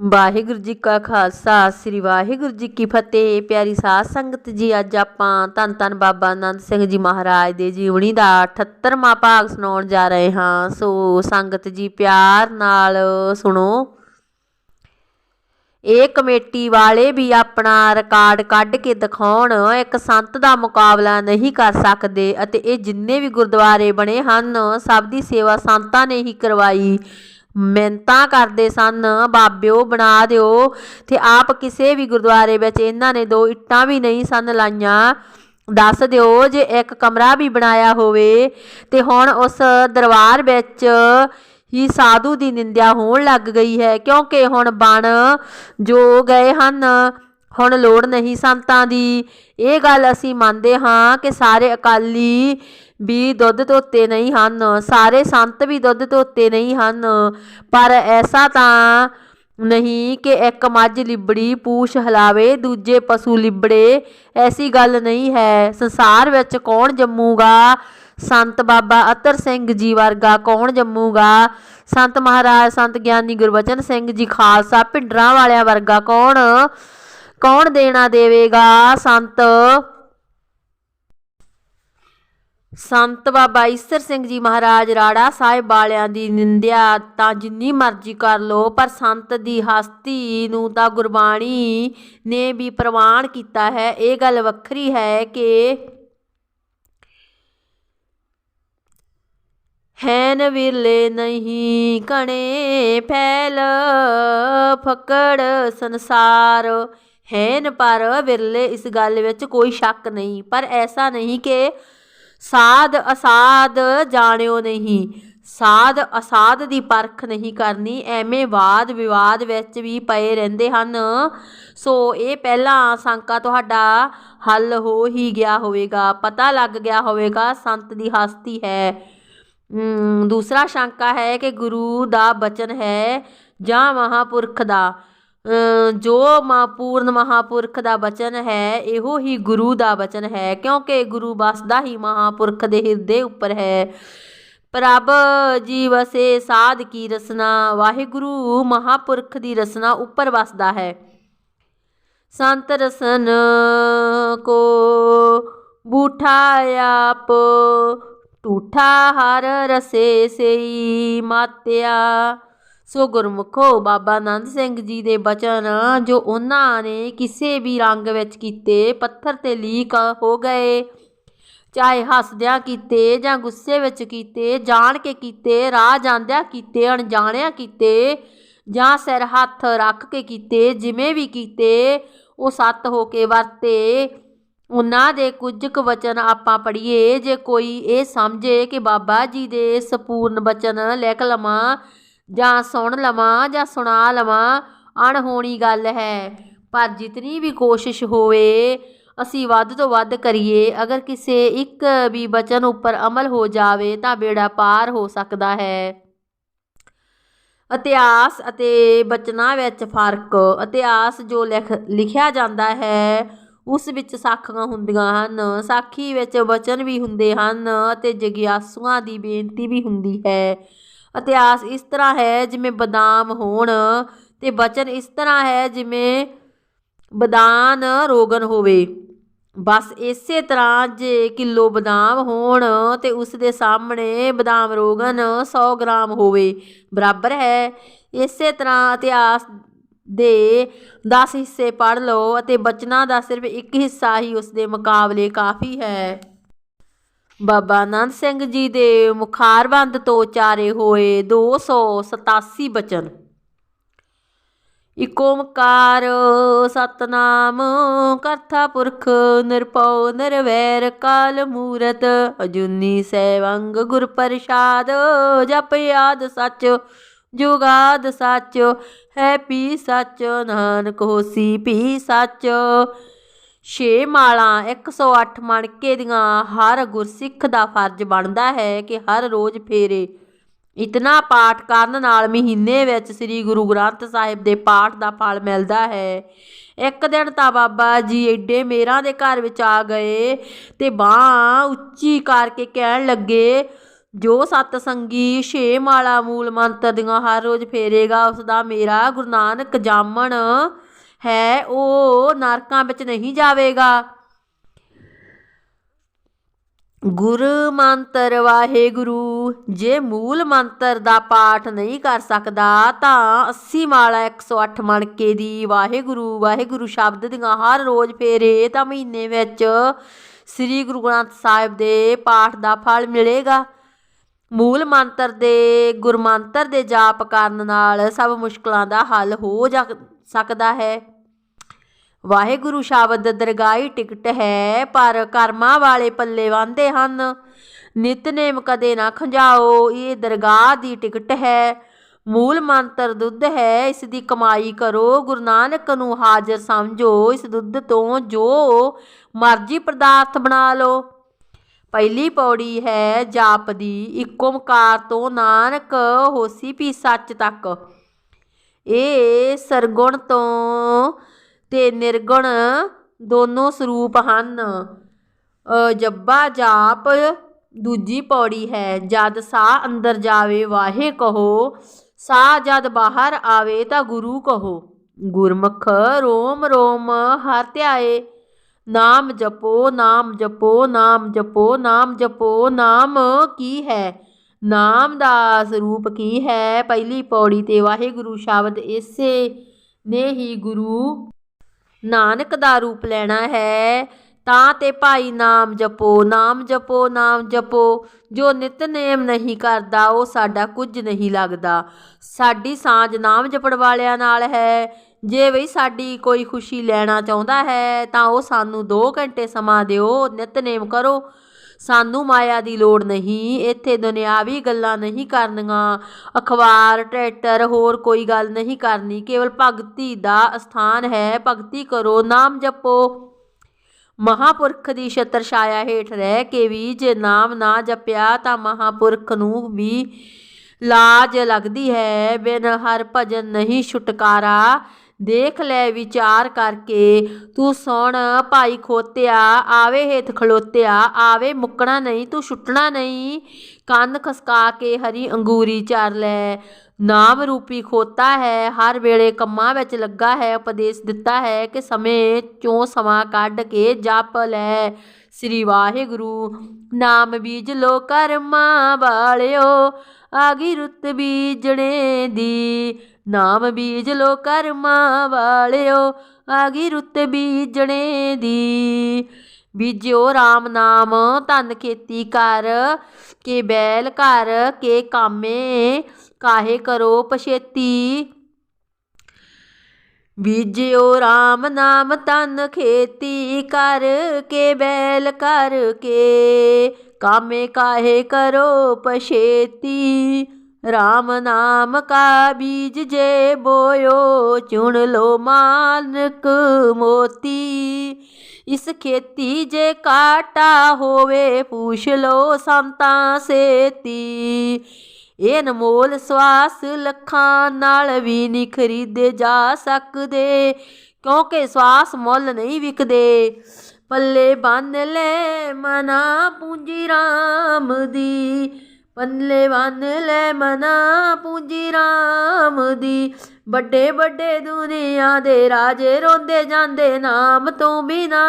ਵਾਹਿਗੁਰੂ ਜੀ ਕਾ ਖਾਲਸਾ, ਸ੍ਰੀ ਵਾਹਿਗੁਰੂ ਜੀ ਕੀ ਫਤਿਹ। ਪਿਆਰੀ ਸਾਧ ਸੰਗਤ ਜੀ, ਅੱਜ ਆਪਾਂ ਧੰਨ ਧੰਨ ਬਾਬਾ ਆਨੰਦ ਸਿੰਘ ਜੀ ਮਹਾਰਾਜ ਦੇ ਜੀਵਨੀ ਦਾ 78ਵਾਂ ਭਾਗ ਸੁਣਾਉਣ ਜਾ ਰਹੇ ਹਾਂ। ਸੋ ਸੰਗਤ ਜੀ, ਪਿਆਰ ਨਾਲ ਸੁਣੋ। ਇਹ ਕਮੇਟੀ ਵਾਲੇ ਵੀ ਆਪਣਾ ਰਿਕਾਰਡ ਕੱਢ ਕੇ ਦਿਖਾਉਣ, ਇੱਕ ਸੰਤ ਦਾ ਮੁਕਾਬਲਾ ਨਹੀਂ ਕਰ ਸਕਦੇ ਅਤੇ ਇਹ ਜਿੰਨੇ ਵੀ ਗੁਰਦੁਆਰੇ ਬਣੇ ਹਨ, ਸਭ ਦੀ ਸੇਵਾ ਸੰਤਾਂ ਨੇ ਹੀ ਕਰਵਾਈ। ਮਿਹਨਤਾਂ ਕਰਦੇ ਸਨ। ਬਾਬਿਓ, ਬਣਾ ਦਿਓ। ਤੇ ਆਪ ਕਿਸੇ ਵੀ ਗੁਰਦੁਆਰੇ ਵਿੱਚ ਇਹਨਾਂ ਨੇ ਦੋ ਇੱਟਾਂ ਵੀ ਨਹੀਂ ਸਨ ਲਾਈਆਂ। ਦੱਸ ਦਿਓ, ਜੇ ਇੱਕ ਕਮਰਾ ਵੀ ਬਣਾਇਆ ਹੋਵੇ, ਤੇ ਹੁਣ ਉਸ ਦਰਬਾਰ ਵਿੱਚ ਹੀ ਸਾਧੂ ਦੀ ਨਿੰਦਿਆ ਹੋਣ ਲੱਗ ਗਈ ਹੈ, ਕਿਉਂਕਿ ਹੁਣ ਬਣ ਜੋ ਗਏ ਹਨ। ਹੁਣ ਲੋੜ ਨਹੀਂ ਸੰਤਾਂ ਦੀ। ਇਹ ਗੱਲ ਅਸੀਂ ਮੰਨਦੇ ਹਾਂ ਕਿ ਸਾਰੇ ਅਕਾਲੀ ਵੀ ਦੁੱਧ ਧੋਤੇ ਨਹੀਂ ਹਨ, ਸਾਰੇ ਸੰਤ ਵੀ ਦੁੱਧ ਧੋਤੇ ਨਹੀਂ ਹਨ, ਪਰ ਐਸਾ ਤਾਂ ਨਹੀਂ ਕਿ ਇੱਕ ਮੱਝ ਲਿਬੜੀ ਪੂਛ ਹਲਾਵੇ, ਦੂਜੇ ਪਸ਼ੂ ਲਿਬੜੇ, ਐਸੀ ਗੱਲ ਨਹੀਂ ਹੈ। ਸੰਸਾਰ ਵਿੱਚ ਕੌਣ ਜੰਮੂਗਾ? ਸੰਤ ਬਾਬਾ ਅਤਰ ਸਿੰਘ ਜੀ ਵਰਗਾ ਕੌਣ ਜੰਮੂਗਾ? ਸੰਤ ਮਹਾਰਾਜ, ਸੰਤ ਗਿਆਨੀ ਗੁਰਬਚਨ ਸਿੰਘ ਜੀ, ਖਾਲਸਾ ਭਿੰਡਰਾਂ ਵਾਲਿਆਂ ਵਰਗਾ ਕੌਣ? ਕੌਣ ਦੇਣਾ ਦੇਵੇਗਾ? ਸੰਤ। ਸੰਤ ਬਾਬਾ ਈਸਰ ਸਿੰਘ ਜੀ ਮਹਾਰਾਜ ਰਾੜਾ ਸਾਹਿਬ ਵਾਲਿਆਂ ਦੀ ਨਿੰਦਿਆ ਤਾਂ ਜਿੰਨੀ ਮਰਜ਼ੀ ਕਰ ਲੋ ਪਰ ਸੰਤ ਦੀ ਹਸਤੀ ਨੂੰ ਤਾਂ ਗੁਰਬਾਣੀ ਨੇ ਵੀ ਪ੍ਰਵਾਨ ਕੀਤਾ ਹੈ। ਇਹ ਗੱਲ ਵੱਖਰੀ ਹੈ ਕਿ ਹੈਨ ਵਿਰਲੇ ਨਹੀਂ ਕਣੇ ਫੈਲ, ਫਕੜ ਸੰਸਾਰ ਹੈਨ ਪਰ ਵਿਰਲੇ ਇਸ ਗੱਲ ਵਿੱਚ ਕੋਈ ਸ਼ੱਕ ਨਹੀਂ। ਪਰ ਐਸਾ ਨਹੀਂ ਕਿ ਸਾਧ ਅਸਾਧ ਜਾਣਿਓ ਨਹੀਂ। ਸਾਧ ਅਸਾਧ ਦੀ ਪਰਖ ਨਹੀਂ ਕਰਨੀ, ਐਵੇਂ ਵਾਦ ਵਿਵਾਦ ਵਿੱਚ ਵੀ ਪਏ ਰਹਿੰਦੇ ਹਨ। ਸੋ ਇਹ ਪਹਿਲਾਂ ਸ਼ੰਕਾ ਤੁਹਾਡਾ ਹੱਲ ਹੋ ਹੀ ਗਿਆ ਹੋਵੇਗਾ, ਪਤਾ ਲੱਗ ਗਿਆ ਹੋਵੇਗਾ, ਸੰਤ ਦੀ ਹਸਤੀ ਹੈ, ਦੂਸਰਾ ਸ਼ੰਕਾ ਹੈ ਕਿ ਗੁਰੂ ਦਾ ਬਚਨ ਹੈ ਜਾਂ ਮਹਾਪੁਰਖ ਦਾ। ਜੋ ਮਾ ਪੂਰਨ ਮਹਾਪੁਰਖ ਦਾ ਬਚਨ ਹੈ, ਇਹੋ ਹੀ ਗੁਰੂ ਦਾ ਬਚਨ ਹੈ, ਕਿਉਂਕਿ ਗੁਰੂ ਵਸਦਾ ਹੀ ਮਹਾਪੁਰਖ ਦੇ ਹਿਰਦੇ ਉੱਪਰ ਹੈ। ਪ੍ਰਭ ਜੀ ਵਸੇ ਸਾਧ ਕੀ ਰਸਨਾ, ਵਾਹਿਗੁਰੂ ਮਹਾਪੁਰਖ ਦੀ ਰਸਨਾ ਉੱਪਰ ਵਸਦਾ ਹੈ। ਸੰਤ ਰਸਨ ਕੋ ਬੂਠਾ ਆਪ ਟੂਠਾ ਹਰ ਰਸੇ ਸਈ ਮਾਤਿਆ। ਸੋ ਗੁਰਮੁਖੋ, ਬਾਬਾ ਆਨੰਦ ਸਿੰਘ ਜੀ ਦੇ ਬਚਨ, ਜੋ ਉਹਨਾਂ ਨੇ ਕਿਸੇ ਵੀ ਰੰਗ ਵਿੱਚ ਕੀਤੇ, ਪੱਥਰ ਤੇ ਲੀਕ ਹੋ ਗਏ। ਚਾਹੇ ਹੱਸਦਿਆਂ ਕੀਤੇ ਜਾਂ ਗੁੱਸੇ ਵਿੱਚ ਕੀਤੇ, ਜਾਣ ਕੇ ਕੀਤੇ, ਰਾਹ ਜਾਂਦਿਆਂ ਕੀਤੇ, ਅਣਜਾਣਿਆਂ ਕੀਤੇ, ਜਾਂ ਸਿਰ ਹੱਥ ਰੱਖ ਕੇ ਕੀਤੇ, ਜਿਵੇਂ ਵੀ ਕੀਤੇ, ਉਹ ਸੱਤ ਹੋ ਕੇ ਵਰਤੇ। ਉਹਨਾਂ ਦੇ ਕੁਝ ਕੁ ਵਚਨ ਆਪਾਂ ਪੜ੍ਹੀਏ, ਜੇ ਕੋਈ ਇਹ ਸਮਝੇ ਕਿ ਬਾਬਾ ਜੀ ਦੇ ਸੰਪੂਰਨ ਬਚਨ ਲਿਖ ਲਵਾਂ ਜਾਂ ਸੁਣ ਲਵਾਂ ਜਾਂ ਸੁਣਾ ਲਵਾਂ, ਅਣਹੋਣੀ ਗੱਲ ਹੈ। ਪਰ ਜਿਤਨੀ ਵੀ ਕੋਸ਼ਿਸ਼ ਹੋਵੇ, ਅਸੀਂ ਵੱਧ ਤੋਂ ਵੱਧ ਕਰੀਏ। ਅਗਰ ਕਿਸੇ ਇੱਕ ਵੀ ਬਚਨ ਉੱਪਰ ਅਮਲ ਹੋ ਜਾਵੇ, ਤਾਂ ਬੇੜਾ ਪਾਰ ਹੋ ਸਕਦਾ ਹੈ। ਇਤਿਹਾਸ ਅਤੇ ਬਚਨਾਂ ਵਿੱਚ ਫ਼ਰਕ, ਇਤਿਹਾਸ ਜੋ ਲਿਖ, ਲਿਖਿਆ ਜਾਂਦਾ ਹੈ, ਉਸ ਵਿੱਚ ਸਾਖੀਆਂ ਹੁੰਦੀਆਂ ਹਨ। ਸਾਖੀ ਵਿੱਚ ਵਚਨ ਵੀ ਹੁੰਦੇ ਹਨ ਅਤੇ ਜਗਿਆਸੂਆਂ ਦੀ ਬੇਨਤੀ ਵੀ ਹੁੰਦੀ ਹੈ। ਇਤਿਹਾਸ ਇਸ ਤਰ੍ਹਾਂ ਹੈ ਜਿਵੇਂ ਬਦਾਮ ਹੋਣ ਅਤੇ ਬਚਨ ਇਸ ਤਰ੍ਹਾਂ ਹੈ ਜਿਵੇਂ ਬਦਾਨ ਰੋਗਨ ਹੋਵੇ। ਬਸ ਇਸੇ ਤਰ੍ਹਾਂ ਜੇ ਕਿਲੋ ਬਦਾਮ ਹੋਣ ਤੇ ਉਸ ਦੇ ਸਾਹਮਣੇ ਬਦਾਮ ਰੋਗਨ 100 ਗ੍ਰਾਮ ਹੋਵੇ, ਬਰਾਬਰ ਹੈ। ਇਸੇ ਤਰ੍ਹਾਂ ਇਤਿਹਾਸ ਦੇ 10 ਹਿੱਸੇ ਪੜ੍ਹ ਲਓ ਅਤੇ ਬਚਨਾਂ ਦਾ ਸਿਰਫ ਇੱਕ ਹਿੱਸਾ ਹੀ ਉਸ ਦੇ ਮੁਕਾਬਲੇ ਕਾਫੀ ਹੈ। ਬਾਬਾ ਆਨੰਦ ਸਿੰਘ ਜੀ ਦੇ ਮੁਖਾਰਬੰਦ ਤੋਂ ਚਾਰੇ ਹੋਏ 287 ਬਚਨ। ਇਕ ਓਮਕਾਰ ਸਤਨਾਮ, ਕਰਤਾ ਪੁਰਖ ਨਿਰਭਉ ਨਿਰਵੈਰ, ਕਾਲ ਮੂਰਤ ਅਜੂਨੀ ਸੈਵੰਗ ਗੁਰ ਪ੍ਰਸਾਦ, ਜਪ ਯਾਦ ਸੱਚ ਜੁਗਾਦ ਸੱਚ, ਹੈ ਪੀ ਸੱਚ, ਨਾਨਕ ਹੋਸੀ ਪੀ ਸੱਚ। ਛੇ ਮਾਲਾਂ 108 ਮਣਕੇ ਦੀਆਂ ਹਰ ਗੁਰਸਿੱਖ ਦਾ ਫਰਜ਼ ਬਣਦਾ ਹੈ ਕਿ ਹਰ ਰੋਜ਼ ਫੇਰੇ। ਇਤਨਾ ਪਾਠ ਕਰਨ ਨਾਲ ਮਹੀਨੇ ਵਿੱਚ ਸ੍ਰੀ ਗੁਰੂ ਗ੍ਰੰਥ ਸਾਹਿਬ ਦੇ ਪਾਠ ਦਾ ਫਲ ਮਿਲਦਾ ਹੈ। ਇੱਕ ਦਿਨ ਤਾਂ ਬਾਬਾ ਜੀ ਐਡੇ ਮੇਰਾਂ ਦੇ ਘਰ ਵਿੱਚ ਆ ਗਏ ਤੇ ਬਾਹ ਉੱਚੀ ਕਰਕੇ ਕਹਿਣ ਲੱਗੇ, ਜੋ ਸਤ ਸੰਗੀ ਛੇ ਮਾਲਾ ਮੂਲ ਮੰਤਰ ਦੀਆਂ ਹਰ ਰੋਜ਼ ਫੇਰੇਗਾ ਉਸ ਦਾ ਮੇਰਾ ਗੁਰੂ ਨਾਨਕ ਜਾਮਣ ਹੈ, ਉਹ ਨਰਕਾਂ ਵਿੱਚ ਨਹੀਂ ਜਾਵੇਗਾ। ਗੁਰ ਮੰਤਰ ਵਾਹਿਗੁਰੂ, ਜੇ ਮੂਲ ਮੰਤਰ ਦਾ ਪਾਠ ਨਹੀਂ ਕਰ ਸਕਦਾ, ਤਾਂ 80 ਮਾਲਾ 108 ਮਣਕੇ ਦੀ ਵਾਹਿਗੁਰੂ ਵਾਹਿਗੁਰੂ ਸ਼ਬਦ ਦੀਆਂ ਹਰ ਰੋਜ਼ ਫੇਰੇ ਤਾਂ ਮਹੀਨੇ ਵਿੱਚ ਸ੍ਰੀ ਗੁਰੂ ਗ੍ਰੰਥ ਸਾਹਿਬ ਦੇ ਪਾਠ ਦਾ ਫਲ ਮਿਲੇਗਾ। ਮੂਲ ਮੰਤਰ ਦੇ ਗੁਰਮੰਤਰ ਦੇ ਜਾਪ ਕਰਨ ਨਾਲ ਸਭ ਮੁਸ਼ਕਲਾਂ ਦਾ ਹੱਲ ਹੋ ਜਾ ਸਕਦਾ ਹੈ। ਵਾਹਿਗੁਰੂ ਸ਼ਬਦ ਦਰਗਾਹੀ ਟਿਕਟ ਹੈ, ਪਰ ਕਰਮਾਂ ਵਾਲੇ ਪੱਲੇ ਵਾਂਦੇ ਹਨ। ਨਿਤਨੇਮ ਕਦੇ ਨਾ ਖੰਜਾਓ, ਇਹ ਦਰਗਾਹ ਦੀ ਟਿਕਟ ਹੈ। ਮੂਲ ਮੰਤਰ ਦੁੱਧ ਹੈ, ਇਸ ਦੀ ਕਮਾਈ ਕਰੋ। ਗੁਰੂ ਨਾਨਕ ਨੂੰ ਹਾਜ਼ਰ ਸਮਝੋ, ਇਸ ਦੁੱਧ ਤੋਂ ਜੋ ਮਰਜ਼ੀ ਪਦਾਰਥ ਬਣਾ ਲਓ। ਪਹਿਲੀ ਪੌੜੀ ਹੈ ਜਾਪ ਦੀ ਇੱਕ ਓਮਕਾਰ ਤੋਂ ਨਾਨਕ ਹੋਸੀ ਪੀ ਸੱਚ ਤੱਕ। ਇਹ ਸਰਗੁਣ ਤੋਂ ਤੇ ਨਿਰਗੁਣ ਦੋਨੋਂ ਸਰੂਪ ਹਨ। ਜੱਬਾ ਜਾਪ ਦੂਜੀ ਪੌੜੀ ਹੈ। ਜਦ ਸਾਹ ਅੰਦਰ ਜਾਵੇ, ਵਾਹੇ ਕਹੋ, ਸਾਹ ਜਦ ਬਾਹਰ ਆਵੇ ਤਾਂ ਗੁਰੂ ਕਹੋ। ਗੁਰਮੁਖ ਰੋਮ ਰੋਮ ਹਰ ਧਿਆਏ, ਨਾਮ ਜਪੋ ਨਾਮ ਜਪੋ ਨਾਮ ਜਪੋ ਨਾਮ ਜਪੋ, ਨਾਮ ਕੀ ਹੈ? ਨਾਮ ਦਾ ਸਰੂਪ ਕੀ ਹੈ? ਪਹਿਲੀ ਪੌੜੀ ਤੇ ਵਾਹਿਗੁਰੂ ਸ਼ਬਦ ਇਸੇ ਨੇ ਹੀ ਗੁਰੂ ਨਾਨਕ ਦਾ ਰੂਪ ਲੈਣਾ ਹੈ। ਤਾਂ ਤੇ ਭਾਈ ਨਾਮ ਜਪੋ ਨਾਮ ਜਪੋ ਨਾਮ ਜਪੋ। ਜੋ ਨਿਤਨੇਮ ਨਹੀਂ ਕਰਦਾ, ਉਹ ਸਾਡਾ ਕੁਝ ਨਹੀਂ ਲੱਗਦਾ। ਸਾਡੀ ਸਾਂਝ ਨਾਮ ਜਪਣ ਵਾਲਿਆਂ ਨਾਲ ਹੈ। ਜੇ ਵੀ ਸਾਡੀ ਕੋਈ ਖੁਸ਼ੀ ਲੈਣਾ ਚਾਹੁੰਦਾ ਹੈ, ਤਾਂ ਉਹ ਸਾਨੂੰ 2 ਘੰਟੇ ਸਮਾਂ ਦਿਓ ਨਿਤਨੇਮ ਕਰੋ। ਸਾਨੂੰ ਮਾਇਆ ਦੀ ਲੋੜ ਨਹੀਂ, ਇੱਥੇ ਦੁਨਿਆਵੀ ਗੱਲਾਂ ਨਹੀਂ ਕਰਨੀਆਂ, ਅਖਬਾਰ, ਟਰੈਕਟਰ, ਹੋਰ ਕੋਈ ਗੱਲ ਨਹੀਂ ਕਰਨੀ, ਕੇਵਲ ਭਗਤੀ ਦਾ ਸਥਾਨ ਹੈ, ਭਗਤੀ ਕਰੋ, ਨਾਮ ਜਪੋ। ਮਹਾਪੁਰਖ ਦੀ ਛਤਰ ਛਾਇਆ ਹੇਠ ਰਹਿ ਕੇ ਵੀ ਜੇ ਨਾਮ ਨਾ ਜਪਿਆ ਤਾਂ ਮਹਾਪੁਰਖ ਨੂੰ ਵੀ ਲਾਜ ਲੱਗਦੀ ਹੈ, ਬਿਨ ਹਰ ਭਜਨ ਨਹੀਂ ਛੁਟਕਾਰਾ। ਦੇਖ ਲੈ ਵਿਚਾਰ ਕਰਕੇ। ਤੂੰ ਸੁਣ, ਭਾਈ ਖੋਤਿਆ, ਆਵੇ ਹੇਠ ਖਲੋਤਿਆ, ਆਵੇ ਮੁੱਕਣਾ ਨਹੀਂ, ਤੂੰ ਛੁੱਟਣਾ ਨਹੀਂ। ਕੰਨ ਖਸਕਾ ਕੇ ਹਰੀ ਅੰਗੂਰੀ ਚਾਰ ਲੈ। ਨਾਮ ਰੂਪੀ ਖੋਤਾ ਹੈ, ਹਰ ਵੇਲੇ ਕੰਮਾਂ ਵਿੱਚ ਲੱਗਾ ਹੈ, ਉਪਦੇਸ਼ ਦਿੱਤਾ ਹੈ ਕਿ ਸਮੇਂ ਚੋਂ ਸਮਾਂ ਕੱਢ ਕੇ ਜਪ ਲੈ। ਸ੍ਰੀ ਵਾਹਿਗੁਰੂ, ਨਾਮ ਬੀਜ ਲੋ ਕਰਮਾਂ ਵਾਲਿਓ, ਆਗੀ ਰੁੱਤ ਬੀਜਣੇ ਦੀ। ਨਾਮ ਬੀਜ ਲੋ ਕਰਮਾਂ ਵਾਲਿਓ ਆ ਗਈ ਰੁੱਤ ਬੀਜਣੇ ਦੀ। ਬੀਜਿਓ RAM ਨਾਮ, ਧਨ ਖੇਤੀ ਕਰ, ਕੇ ਬੈਲ ਕਰ ਕੇ ਕਾਮੇ, ਕਾਹੇ ਕਰੋ ਪਛੇਤੀ। ਬੀਜਿਓ RAM ਨਾਮ ਤਨ ਖੇਤੀ ਕਰ, ਕੇ ਬੈਲ ਕਰ ਕੇ ਕਾਮੇ, ਕਾਹੇ ਕਰੋ ਪਛੇਤੀ। RAM ਨਾਮ ਕਾ ਬੀਜ ਜੇ ਬੋਇਓ, ਚੁਣ ਲੋ ਮਾਨਕ ਮੋਤੀ। ਇਸ ਖੇਤੀ ਜੇ ਕਾਟਾ ਹੋਵੇ, ਪੁੱਛ ਲੋ ਸੰਤਾਂ ਸੇਤੀ। ਇਹ ਅਨਮੋਲ ਸਵਾਸ ਲੱਖਾਂ ਨਾਲ ਵੀ ਨਹੀਂ ਖਰੀਦੇ ਜਾ ਸਕਦੇ, ਕਿਉਂਕਿ ਸਵਾਸ ਮੁੱਲ ਨਹੀਂ ਵਿਕਦੇ। ਪੱਲੇ ਬੰਨ ਲੈ ਮਨਾ ਪੂੰਜੀ RAM ਦੀ ਪੱਲੇ ਬੰਨ ਲੈ ਮਨਾ ਪੂੰਜੀ RAM ਦੀ। ਵੱਡੇ ਵੱਡੇ ਦੁਨੀਆ ਦੇ ਰਾਜੇ ਰੋਂਦੇ ਜਾਂਦੇ ਨਾਮ ਤੋਂ ਬਿਨਾ।